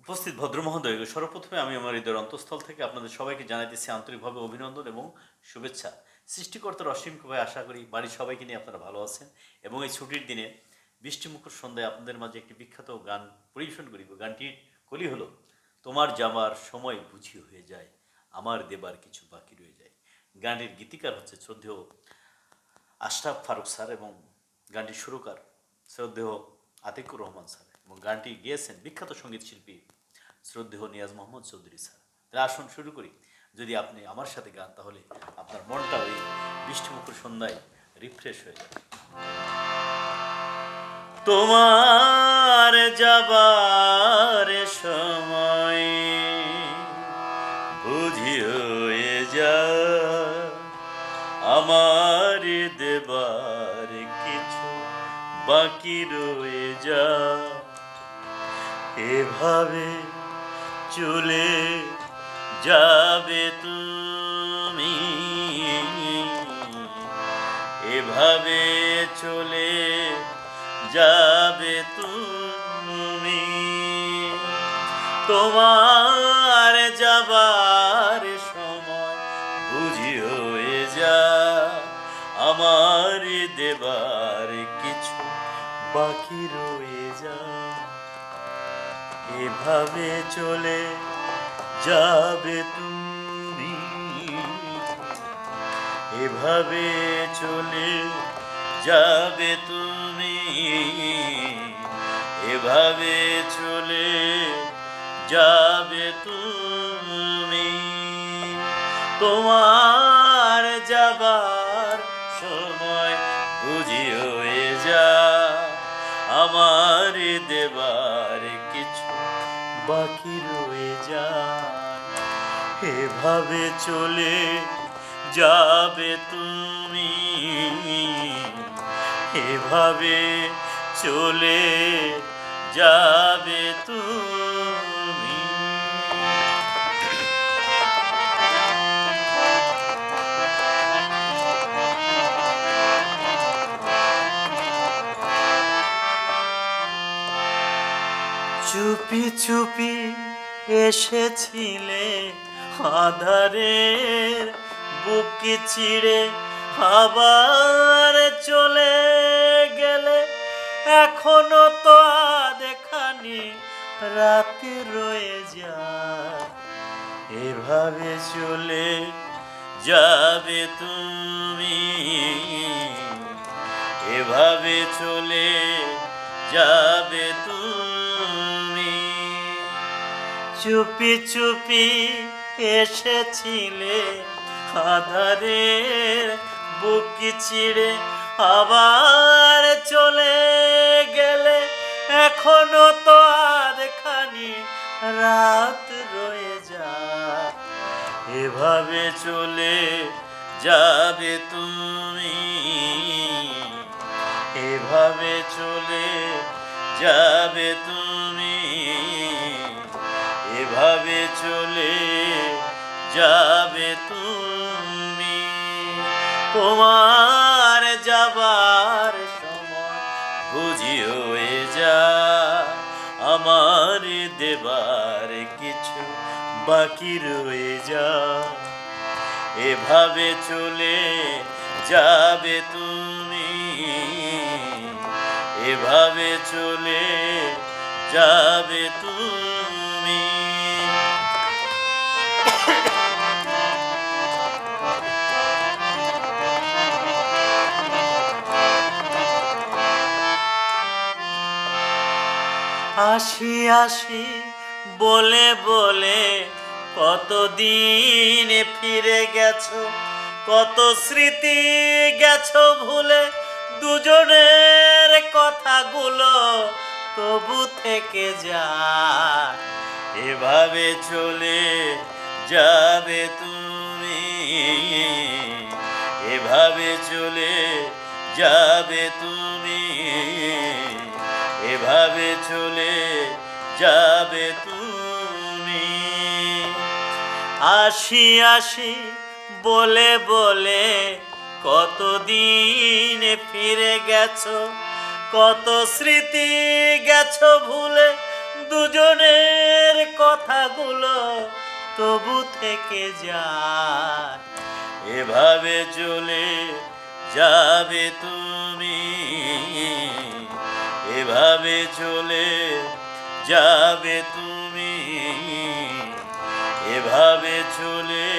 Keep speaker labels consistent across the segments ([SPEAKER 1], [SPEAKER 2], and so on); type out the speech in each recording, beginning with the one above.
[SPEAKER 1] উপস্থিত ভদ্রমহোদয়, সর্বপ্রথমে আমি আমার হৃদয়ের অন্তঃস্থল থেকে আপনাদের সবাইকে জানাইতেছি আন্তরিকভাবে অভিনন্দন এবং শুভেচ্ছা। সৃষ্টিকর্তার অসীম আশা করি বাড়ির সবাইকে নিয়ে আপনারা ভালো আছেন এবং এই ছুটির দিনে বৃষ্টিমুখর সন্ধ্যায় আপনাদের মাঝে একটি বিখ্যাত গান পরিবেশন করিব গানটির কলি হলো, তোমার যাবার সময় বুঝি হয়ে যায়, আমার দেবার কিছু বাকি রয়ে যায়। গানটির গীতিকার হচ্ছে শ্রদ্ধেয় আশরাফ ফারুক স্যার এবং গানটির সুরকার শ্রদ্ধেয় আতিকুর রহমান স্যার। এবং গানটি গেয়েছেন বিখ্যাত সংগীত শিল্পী শ্রদ্ধেয় নিয়াজ মোহাম্মদ চৌধুরী স্যার। তাহলে আসুন শুরু করি। যদি আপনি আমার সাথে গান, তাহলে আপনার মনটা ওই বৃষ্টিমুখর সন্ধ্যায় রিফ্রেশ হয়ে যাবে। তোমার যাবার সময় বুঝি হয়ে যা, আমার দেবার কিছু বাকি রয়ে যা। এভাবে চলে যাবে তুমি। এভাবে চলে যাবে তুমি। তোমার যাবার সময় বুঝি হয়ে যা, আমার দেবার কিছু বাকি রয়ে যা। এভাবে চলে যাবে তুমি? এভাবে চলে যাবে তুমি? এভাবে চলে যাবে তুমি? তোমার যাবার সময় বুঝি হয়ে যা, আমার দেবার বাকি রয়ে যা এভাবে চলে যাবে তুমি। এভাবে চলে যাবে তুমি। চুপি চুপি এসেছিলে আধারের বুকি চিড়ে, আবার চলে গেলে এখনও তো দেখানি রাতে রয়ে যায়। এভাবে চলে যাবে তুমি। এভাবে চলে যাবে তুমি। চুপি চুপি এসেছিলে আধারের বুকি চিড়ে, আবার চলে গেলে এখনও তো আধখানি রাত রয়ে যা এভাবে চলে যাবে তুমি। এভাবে চলে যাবে তুমি। এভাবে চলে যাবে তুমি। তোমার যাবার সময় বুঝি হয়ে যা, আমার দেবার কিছু বাকি রয়ে যা। এভাবে চলে যাবে তুমি। এভাবে চলে যাবে তুমি। আসি আসি বলে বলে কতদিন ফিরে গেছো, কত স্মৃতি গেছো ভুলে, দুজনের কথাগুলো তবু থেকে যা এভাবে চলে যাবে তুমি, এভাবে চলে যাবে তুমি। এভাবে চলে যাবে তুমি? আসি আসি, বলে বলে কতদিন ফিরে গেছো? কত স্মৃতি গেছো ভুলে? দুজনের কথাগুলো তবু থেকে যায়। এভাবে চলে যাবে তুমি? এভাবে চলে যাবে তুমি? এভাবে চলে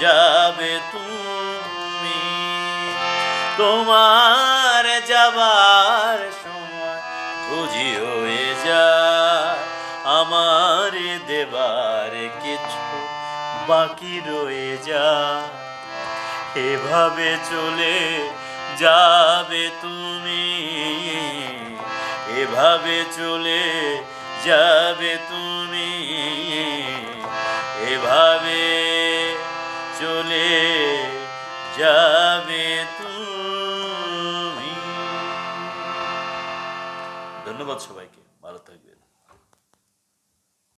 [SPEAKER 1] যাবে তুমি? তোমার যাবার সময় বুঝি হয়ে যা। আমার দেবার কিছু বাকি রয়ে যা। এভাবে চলে যাবে তুমি? এভাবে চলে যাবে তুমি। এভাবে চলে যাবে তুমি। ধন্যবাদ সবাই